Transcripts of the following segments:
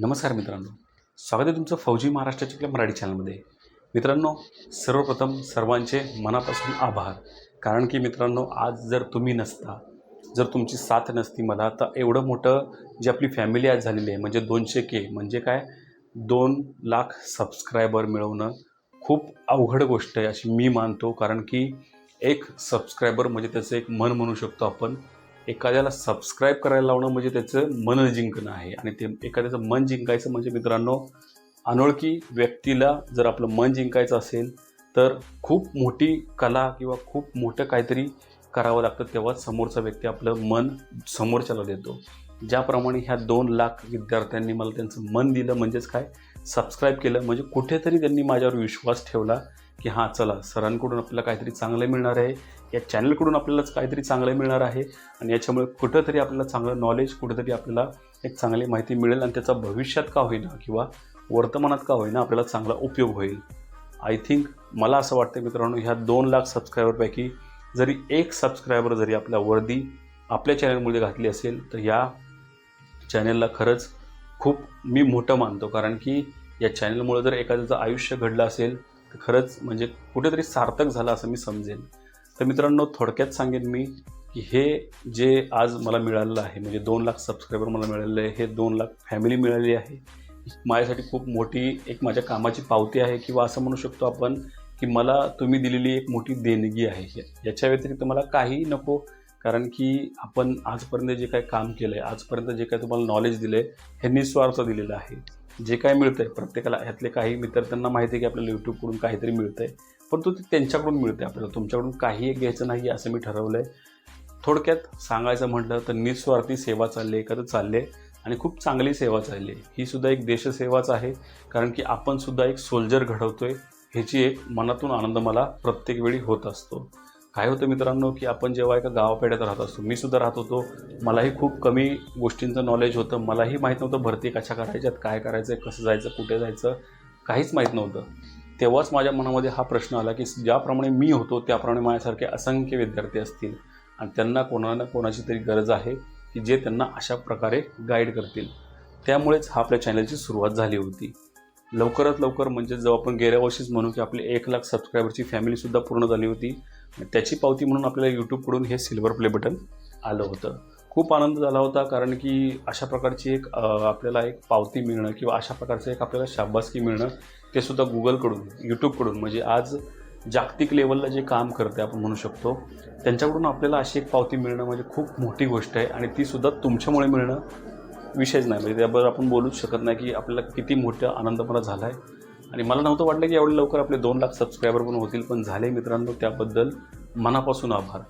नमस्कार मित्रांनो. स्वागत आहे तुमचं फौजी महाराष्ट्राच्या आपल्या मराठी चॅनलमध्ये. मित्रांनो सर्वप्रथम सर्वांचे मनापासून आभार. कारण की मित्रांनो आज जर तुम्ही नसता जर तुमची साथ नसती मला तर एवढं मोठं जी आपली फॅमिली आज झालेली आहे म्हणजे दोनशे के म्हणजे काय? दोन लाख सबस्क्रायबर मिळवणं खूप अवघड गोष्ट आहे अशी मी मानतो. कारण की एक सबस्क्रायबर म्हणजे त्याचं एक मन म्हणू शकतो आपण. एखाद्याला सबस्क्राईब करायला लावणं म्हणजे त्याचं मन जिंकणं आहे. आणि ते एखाद्याचं मन जिंकायचं म्हणजे मित्रांनो अनोळखी व्यक्तीला जर आपलं मन जिंकायचं असेल तर खूप मोठी कला किंवा खूप मोठं काहीतरी करावं लागतं तेव्हाच समोरचा व्यक्ती आपलं मन समोरच्याला देतो. ज्याप्रमाणे ह्या दोन लाख विद्यार्थ्यांनी मला त्यांचं मन दिलं म्हणजेच काय? सबस्क्राईब केलं म्हणजे कुठेतरी त्यांनी माझ्यावर विश्वास ठेवला की हां चला सरांकडून आपल्याला काहीतरी चांगलं मिळणार आहे या चॅनलकडून आपल्यालाच काहीतरी चांगलं मिळणार आहे आणि याच्यामुळे कुठंतरी आपल्याला चांगलं नॉलेज कुठंतरी आपल्याला एक चांगली माहिती मिळेल आणि त्याचा भविष्यात का होईना किंवा वर्तमानात का होईना आपल्याला चांगला उपयोग होईल. आय थिंक मला असं वाटतं मित्रांनो ह्या दोन लाख सबस्क्रायबरपैकी जरी एक सबस्क्रायबर जरी आपल्या वर्दी आपल्या चॅनलमध्ये घातली असेल तर या चॅनलला खरंच खूप मी मोठं मानतो. कारण की या चॅनलमुळे जर एखाद्याचं आयुष्य घडलं असेल तर खरंच म्हणजे कुठेतरी सार्थक झालं असं मी समजेन. तर मित्रांनो थोडक्यात सांगेन मी की हे जे आज मला मिळालेलं आहे म्हणजे दोन लाख सबस्क्रायबर मला मिळालेलं आहे हे दोन लाख फॅमिली मिळालेली आहे. माझ्यासाठी खूप मोठी एक माझ्या कामाची पावती आहे किंवा असं म्हणू शकतो आपण की मला तुम्ही दिलेली एक मोठी देणगी आहे. याच्या व्यतिरिक्त मला काही नको कारण की आपण आजपर्यंत जे काही काम केलं आहे आजपर्यंत जे काही तुम्हाला नॉलेज दिलं आहे हे निस्वार्थ दिलेलं आहे. जे काय मिळतं आहे प्रत्येकाला ह्यातले काही मित्र त्यांना माहिती आहे की आपल्याला यूट्यूबकडून काहीतरी मिळतं आहे परंतु ते त्यांच्याकडून मिळते आपल्याला. तुमच्याकडून काही एक घ्यायचं नाही असं मी ठरवलं आहे थोडक्यात सांगायचं म्हटलं तर निस्वार्थी सेवा चालली आहे एखादं चालली आहे आणि खूप चांगली सेवा चालली. आहे ही सुद्धा एक देशसेवाच आहे कारण की आपण सुद्धा एक सोल्जर घडवतोय ह्याची एक मनातून आनंद मला प्रत्येक वेळी होत असतो. काय होतं मित्रांनो की आपण जेव्हा एका गावापेड्यात राहत असतो मी सुद्धा राहत होतो मलाही खूप कमी गोष्टींचं नॉलेज होतं मलाही माहीत नव्हतं भरती कशा करायच्यात काय करायचं कसं जायचं कुठे जायचं काहीच माहीत नव्हतं. तेव्हाच माझ्या मनामध्ये हा प्रश्न आला की ज्याप्रमाणे मी होतो त्याप्रमाणे माझ्यासारखे असंख्य विद्यार्थी असतील आणि त्यांना कोणा ना कोणाची तरी गरज आहे की जे त्यांना अशा प्रकारे गाईड करतील. त्यामुळेच हा आपल्या चॅनलची सुरुवात झाली होती. लवकरात लवकर म्हणजे जेव्हा आपण गेल्या वर्षीच म्हणू की आपली एक लाख सबस्क्रायबरची फॅमिलीसुद्धा पूर्ण झाली होती त्याची पावती म्हणून आपल्याला यूट्यूबकडून हे सिल्वर प्ले बटन आलं होतं. खूप आनंद झाला होता कारण की अशा प्रकारची एक आपल्याला एक पावती मिळणं किंवा अशा प्रकारचं एक आपल्याला शाबासकी मिळणं ते सुद्धा गुगलकडून यूट्यूबकडून म्हणजे आज जागतिक लेवलला जे काम करते आपण म्हणू शकतो त्यांच्याकडून आपल्याला अशी एक पावती मिळणं म्हणजे खूप मोठी गोष्ट आहे आणि तीसुद्धा तुमच्यामुळे मिळणं विषयच नाही. म्हणजे त्याबद्दल आपण बोलूच शकत नाही की आपल्याला किती मोठा आनंद मला झाला आहे आणि मला नव्हतं वाटलं की एवढे लवकर आपले दोन लाख सबस्क्रायबर पण होतील पण झाले मित्रांनो त्याबद्दल मनापासून आभार.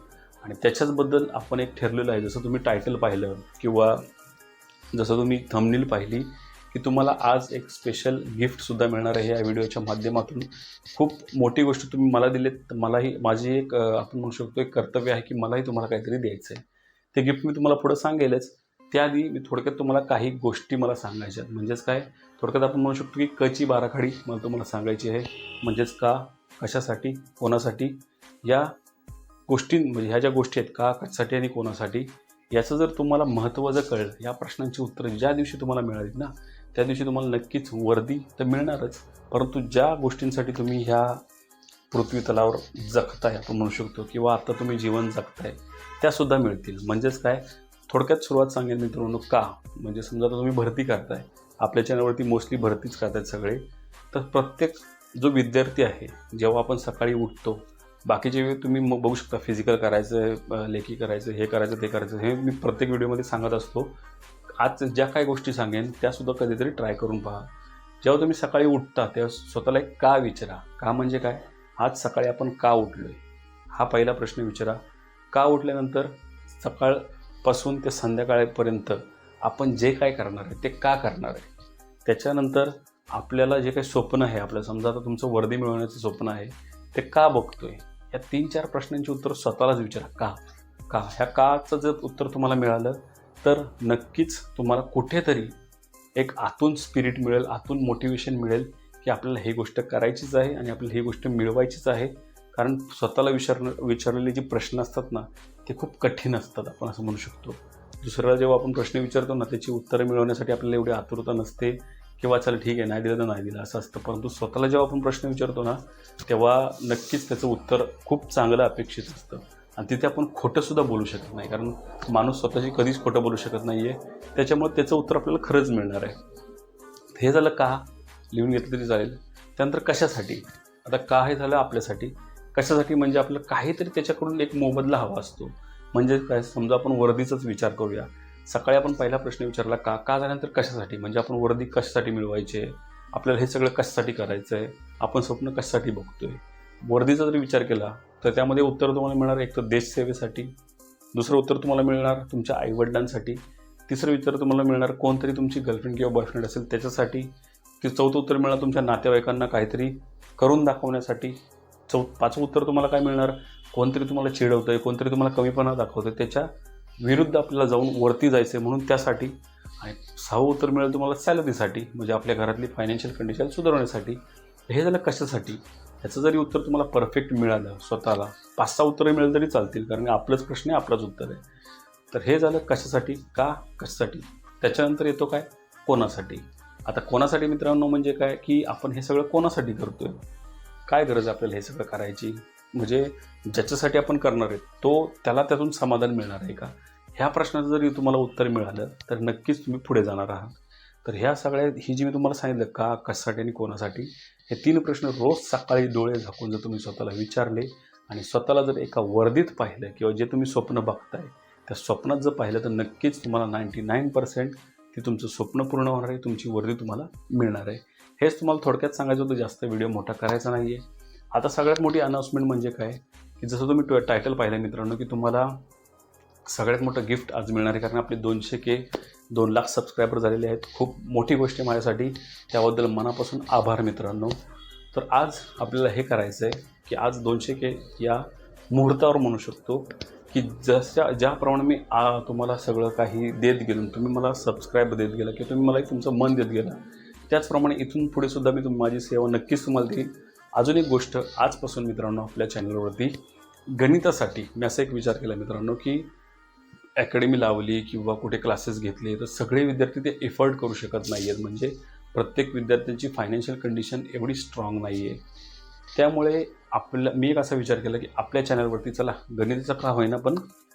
आणि त्याच्याचबद्दल आपण एक ठरलेलं आहे जसं तुम्ही टायटल पाहिलं किंवा जसं तुम्ही थंबनील पाहिली की तुम्हाला आज एक स्पेशल गिफ्टसुद्धा मिळणार आहे या व्हिडिओच्या माध्यमातून. खूप मोठी गोष्ट तुम्ही मला दिलेत तर मलाही माझी एक आपण म्हणू शकतो एक कर्तव्य आहे की मलाही तुम्हाला काहीतरी द्यायचं आहे ते गिफ्ट मी तुम्हाला पुढं सांगेलच. त्याआधी मी थोडक्यात तुम्हाला काही गोष्टी मला सांगायच्या आहेत. म्हणजेच काय? थोडक्यात आपण म्हणू शकतो की कची बाराखडी मला तुम्हाला सांगायची आहे. म्हणजेच का कशासाठी कोणासाठी? या गोष्टी म्हणजे ह्या ज्या गोष्टी आहेत का कशासाठी आणि कोणासाठी? याचं जर तुम्हाला महत्त्व जर कळलं या प्रश्नांची उत्तरं ज्या दिवशी तुम्हाला मिळालीत ना त्या दिवशी तुम्हाला नक्कीच वर्दी तर मिळणारच. परंतु ज्या गोष्टींसाठी तुम्ही ह्या पृथ्वी तलावर जगताय आपण म्हणू शकतो किंवा आता तुम्ही जीवन जगताय त्यासुद्धा मिळतील. म्हणजेच काय? थोडक्यात सुरुवात सांगेन मित्रांनो का? म्हणजे समजा आता तुम्ही भरती करताय. आपल्या चॅनलवरती मोस्टली भरतीच करतायत सगळे. तर प्रत्येक जो विद्यार्थी आहे जेव्हा आपण सकाळी उठतो बाकीचे वेळ तुम्ही मग बघू शकता फिजिकल करायचं लेखी करायचं हे करायचं ते करायचं हे मी प्रत्येक व्हिडिओमध्ये सांगत असतो. आज ज्या काही गोष्टी सांगेन त्यासुद्धा कधीतरी ट्राय करून पहा. जेव्हा तुम्ही सकाळी उठता तेव्हा स्वतःला एक का विचारा? का म्हणजे काय? आज सकाळी आपण का उठलो आहे हा पहिला प्रश्न विचारा. का उठल्यानंतर सकाळ पासून ते संध्याकाळपर्यंत आपण जे काय करणार आहे ते का करणार आहे? त्याच्यानंतर आपल्याला जे काही स्वप्न आहे आपलं समजा आता तुमचं वर्दी मिळवण्याचं स्वप्न आहे ते का बघतोय? या तीन चार प्रश्नांची उत्तर स्वतःलाच विचारा. का? का? ह्या काचं जर उत्तर तुम्हाला मिळालं तर नक्कीच तुम्हाला कुठेतरी एक आतून स्पिरिट मिळेल आतून मोटिवेशन मिळेल की आपल्याला ही गोष्ट करायचीच आहे आणि आपल्याला ही गोष्ट मिळवायचीच आहे. कारण स्वतःला विचारणं विचारलेले जे प्रश्न असतात ना ते खूप कठीण असतात आपण असं म्हणू शकतो. दुसऱ्याला जेव्हा आपण प्रश्न विचारतो ना त्याची उत्तरं मिळवण्यासाठी आपल्याला एवढी आतुरता नसते किंवा चल ठीक आहे नाही दिलं तर नाही दिलं असं असतं. परंतु स्वतःला जेव्हा आपण प्रश्न विचारतो ना तेव्हा नक्कीच त्याचं उत्तर खूप चांगलं अपेक्षित असतं. आणि तिथे आपण खोटंसुद्धा बोलू शकत नाही कारण माणूस स्वतःशी कधीच खोटं बोलू शकत नाही आहे त्याच्यामुळे त्याचं उत्तर आपल्याला खरंच मिळणार आहे. हे झालं का? लिहून घेतलं तरी चालेल. त्यानंतर कशासाठी? आता का हे झालं? आपल्यासाठी. कशासाठी? म्हणजे आपलं काहीतरी त्याच्याकडून एक मोबदला हवा असतो. म्हणजे काय समजा आपण वर्दीचाच विचार करूया. सकाळी आपण पहिला प्रश्न विचारला का का झाल्यानंतर कशासाठी? म्हणजे आपण वर्दी कशासाठी मिळवायची? आहे आपल्याला हे सगळं कशासाठी करायचं आहे आपण स्वप्न कशासाठी बघतोय? वर्दीचा जर विचार केला तर त्यामध्ये उत्तर तुम्हाला मिळणार एक तर देशसेवेसाठी. दुसरं उत्तर तुम्हाला मिळणार तुमच्या आईवडिलांसाठी. तिसरं उत्तर तुम्हाला मिळणार कोणतरी तुमची गर्लफ्रेंड किंवा बॉयफ्रेंड असेल त्याच्यासाठी. ते चौथं उत्तर मिळणार तुमच्या नातेवाईकांना काहीतरी करून दाखवण्यासाठी. चौ पाचवं उत्तर तुम्हाला काय मिळणार? कोणतरी तुम्हाला चिडवतं आहे कोणतरी तुम्हाला कमीपणा दाखवतं त्याच्या विरुद्ध आपल्याला जाऊन वरती जायचं आहे म्हणून त्यासाठी आणि सहावं उत्तर मिळेल तुम्हाला सॅलरीसाठी म्हणजे आपल्या घरातली फायनान्शियल कंडिशन सुधारण्यासाठी. हे झालं कशासाठी? ह्याचं जरी उत्तर तुम्हाला परफेक्ट मिळालं स्वतःला पाच सहा उत्तरं मिळेल तरी चालतील कारण आपलंच प्रश्न आहे आपलंच उत्तर आहे. तर हे झालं कशासाठी? का कशासाठी? त्याच्यानंतर येतो काय? कोणासाठी? आता कोणासाठी मित्रांनो म्हणजे काय? की आपण हे सगळं कोणासाठी करतो आहे काय गरज आपल्याला हे सगळं करायची? म्हणजे ज्याच्यासाठी आपण करणार आहे तो त्याला त्यातून समाधान मिळणार आहे का? ह्या प्रश्नाचं जरी तुम्हाला उत्तर मिळालं तर नक्कीच तुम्ही पुढे जाणार आहात. तर ह्या सगळ्या ही जी मी तुम्हाला सांगितलं का कशासाठी आणि कोणासाठी हे तीन प्रश्न रोज सकाळी डोळे झाकून जर तुम्ही स्वतःला विचारले आणि स्वतःला जर एका वर्दीत पाहिलं किंवा जे तुम्ही स्वप्न बघताय त्या स्वप्नात जर पाहिलं तर नक्कीच तुम्हाला नाईंटी नाईन पर्सेंट ती तुमचं स्वप्न पूर्ण होणार आहे तुमची वर्दी तुम्हाला मिळणार आहे. हेच तुम्हाला थोडक्यात सांगायचं होतं जास्त व्हिडिओ मोठा करायचा नाही आहे आता सगळ्यात मोठी अनाऊन्समेंट म्हणजे काय? की जसं तुम्ही टायटल पाहिलं मित्रांनो की तुम्हाला सगळ्यात मोठं गिफ्ट आज मिळणार आहे कारण आपले दोनशे के दोन लाख सबस्क्रायबर झालेले आहेत. खूप मोठी गोष्ट आहे माझ्यासाठी. त्याबद्दल मनापासून आभार मित्रांनो. तर आज आपल्याला हे करायचं आहे की आज दोनशे के या मुहूर्तावर म्हणू शकतो की जशा ज्याप्रमाणे मी आ तुम्हाला सगळं काही देत गेलो. तुम्ही मला सबस्क्राईब देत गेला किंवा तुम्ही मला एक तुमचं मन देत गेला त्याचप्रमाणे इथून पुढे सुद्धा मी तुम माझी सेवा नक्कीच तुम्हाला देईन. अजून एक गोष्ट आजपासून मित्रांनो आपल्या चॅनलवरती गणितासाठी मी असा एक विचार केला मित्रांनो की अकॅडमी लावली किंवा कुठे क्लासेस घेतले तर सगळे विद्यार्थी ते एफर्ट करू शकत नाही आहेत म्हणजे प्रत्येक विद्यार्थ्यांची फायनान्शियल कंडिशन एवढी स्ट्रॉंग नाही आहे त्यामुळे आपला मी एक असा विचार केला की आपल्या चॅनलवरती चला गणिताचा का होईना पण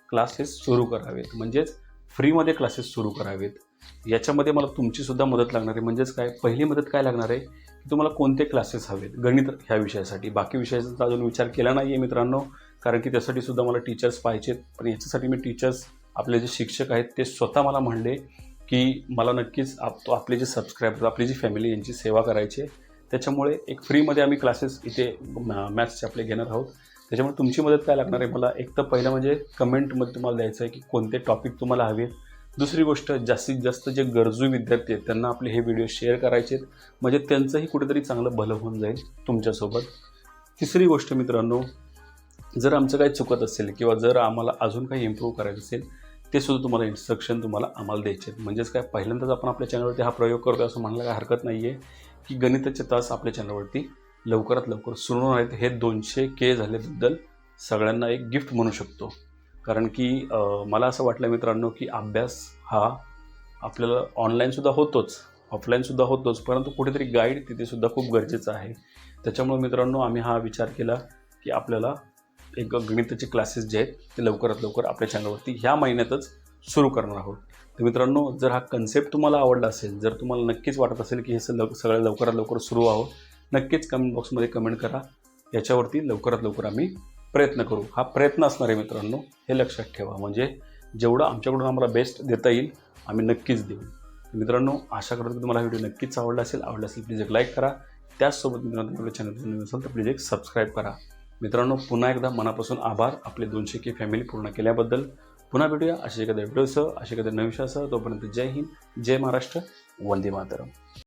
क्लासेस सुरू करावेत. म्हणजेच फ्रीमध्ये क्लासेस सुरू करावेत. याच्यामध्ये मला तुमचीसुद्धा मदत लागणार आहे. म्हणजेच काय? पहिली मदत काय लागणार आहे? की तुम्हाला कोणते क्लासेस हवेत? गणित ह्या विषयासाठी. बाकी विषयाचा अजून विचार केला नाही आहे मित्रांनो कारण की त्यासाठी सुद्धा मला टीचर्स पाहिजेत. पण याच्यासाठी मी टीचर्स आपले जे शिक्षक आहेत ते स्वतः मला म्हणले की मला नक्कीच आप आपले जे सबस्क्रायबर आपली जी फॅमिली यांची सेवा करायची आहे. त्याच्यामुळे एक फ्रीमध्ये आम्ही क्लासेस इथे मॅथ्सचे आपले घेणार आहोत. त्याच्यामुळे तुमची मदत काय लागणार आहे? मला एक तर पहिलं म्हणजे कमेंटमध्ये तुम्हाला द्यायचं आहे की कोणते टॉपिक तुम्हाला हवे दुसरी गोष्ट जास्तीत जास्त जे गरजू विद्यार्थी आहेत त्यांना आपले हे व्हिडिओ शेअर करायचे आहेत. म्हणजे त्यांचंही कुठेतरी चांगलं भलं होऊन जाईल तुमच्यासोबत. तिसरी गोष्ट मित्रांनो जर आमचं काही चुकत असेल किंवा जर आम्हाला अजून काही इम्प्रूव्ह करायचं असेल ते सुद्धा तुम्हाला इन्स्ट्रक्शन तुम्हाला आम्हाला द्यायचे आहेत. म्हणजेच काय पहिल्यांदाच आपण आपल्या चॅनलवरती हा प्रयोग करतो असं म्हणायला काही हरकत नाही आहे की गणिताचे तास आपल्या चॅनलवरती लवकरात लवकर सुरू होणार आहेत हे दोनशे के झाल्याबद्दल सगळ्यांना एक गिफ्ट म्हणू शकतो. कारण की मला असं वाटलं मित्रांनो की अभ्यास हा आपल्याला ऑनलाईनसुद्धा होतोच ऑफलाईनसुद्धा होतोच परंतु कुठेतरी गाईड तिथेसुद्धा खूप गरजेचं आहे. त्याच्यामुळे मित्रांनो आम्ही हा विचार केला की आपल्याला एक गणिताचे क्लासेस जे आहेत ते लवकरात लवकर आपल्या चॅनलवरती ह्या महिन्यातच सुरू करणार आहोत. तर मित्रांनो जर हा कन्सेप्ट तुम्हाला आवडला असेल जर तुम्हाला नक्कीच वाटत असेल की हे सगळं सगळं लवकरात लवकर सुरू आहोत नक्कीच कमेंट बॉक्समध्ये कमेंट करा. याच्यावरती लवकरात लवकर आम्ही प्रयत्न करू. हा प्रयत्न असणार आहे मित्रांनो हे लक्षात ठेवा. म्हणजे जेवढं आमच्याकडून आम्हाला बेस्ट देता येईल आम्ही नक्कीच देऊ. मित्रांनो आशा करतो की तुम्हाला व्हिडिओ नक्कीच आवडला असेल. आवडला असेल प्लीज एक लाईक करा. त्याचसोबत मित्रांनो आपल्या चॅनल नवीन असेल तर प्लीज एक सबस्क्राईब करा. मित्रांनो पुन्हा एकदा मनापासून आभार. आपले दोनशे के फॅमिली पूर्ण केल्याबद्दल. पुन्हा भेटूया अशा एखाद्या व्हिडिओसह अशा एखाद्या नवीन तोपर्यंत जय हिंद जय महाराष्ट्र वंदे मातरम.